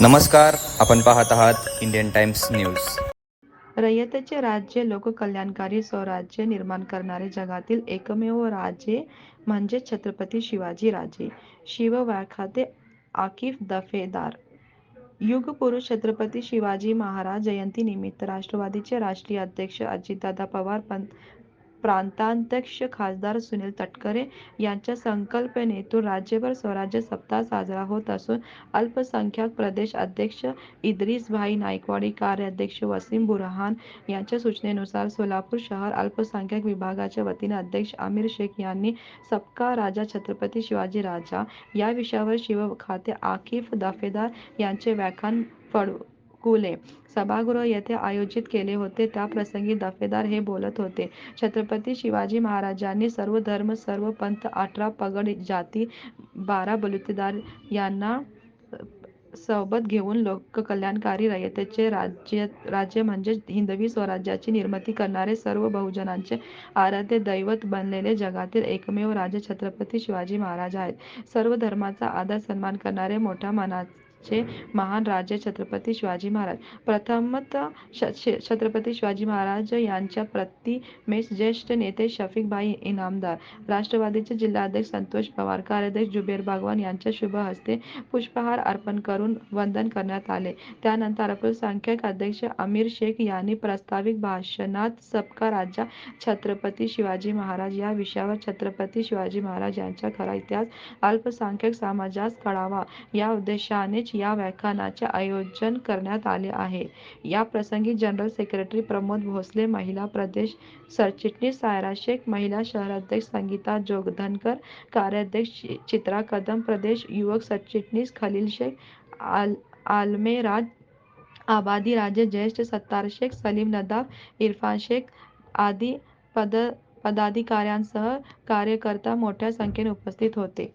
नमस्कार आपण पाहत आहात इंडियन टाइम्स न्यूज. रयतचे राज्य लोककल्याणकारी स्वराज्य निर्माण करणारे जगातील एकमेव राजे म्हणजे छत्रपती शिवाजी राजे शिवव्याख्याते आकिफ दफेदार. युगपुरुष छत्रपती शिवाजी महाराज जयंतीनिमित्त राष्ट्रवादीचे राष्ट्रीय अध्यक्ष अजितदादा पवार पंत प्रांताध्यक्ष खासदार सुनील तटकरे यांच्या संकल्पनेतून राज्यभर स्वराज्य सप्ताह साजरा होत असून अल्पसंख्याक प्रदेश अध्यक्ष इद्रिसभाई नायकवाडी कार्याध्यक्ष वसीम बुरहान यांच्या सूचनेनुसार सोलापूर शहर अल्पसंख्याक विभागाच्या वतीने अध्यक्ष आमिर शेख यांनी सबका राजा छत्रपती शिवाजी राजा या विषयावर शिव खाते आकिफ दफेदार यांचे व्याख्यान कुले. सभागृह येथे आयोजित केले होते. त्या प्रसंगी दफेदार हे बोलत होते. छत्रपती शिवाजी महाराजांनी सर्व धर्म सर्व पंथ अठरा पगड जाती बारा बलुतेदार यांना सोबत घेऊन लोककल्याणकारी रयतेचे राज्य राज्य म्हणजे हिंदवी स्वराज्याची निर्मिती करणारे सर्व बहुजनांचे आराध्य दैवत बनलेले जगातील एकमेव राजे छत्रपती शिवाजी महाराज आहेत. सर्व धर्माचा आदर सन्मान करणारे मोठ्या चे महान राजे छत्रपती शिवाजी महाराज. प्रथमत छत्रपती शिवाजी महाराज यांच्या प्रतिमेस ज्येष्ठ नेते शफीक भाई इनामदार राष्ट्रवादीचे जिल्हाध्यक्ष संतोष पवार कार्याध्यक्ष जुबेर भगवान यांच्या शुभ हस्ते पुष्पहार अर्पण करून वंदन करण्यात आले. त्यानंतर अल्पसंख्याक अध्यक्ष अमीर शेख यांनी प्रास्ताविक भाषणात सबका राजा छत्रपती शिवाजी महाराज या विषयावर छत्रपती शिवाजी महाराज यांचा खरा इतिहास अल्पसंख्याक समाजास कळावा या उद्देशाने उद्देशानेच या व्याख्यानाचे आयोजन करण्यात आले आहे. या प्रसंगी जनरल सेक्रेटरी प्रमोद भोसले महिला प्रदेश सरचिटणीस सायरा शेख महिला शहराध्यक्ष संगीता जोगधनकर कार्याध्यक्ष चित्रा कदम प्रदेश युवक सरचिटणीस खलील शेख आल आलमे राज आबादी राजे ज्येष्ठ सत्तार शेख सलीम नदाब इरफान शेख आदी पद पदाधिकाऱ्यांसह कार्यकर्ता मोठ्या संख्येने उपस्थित होते.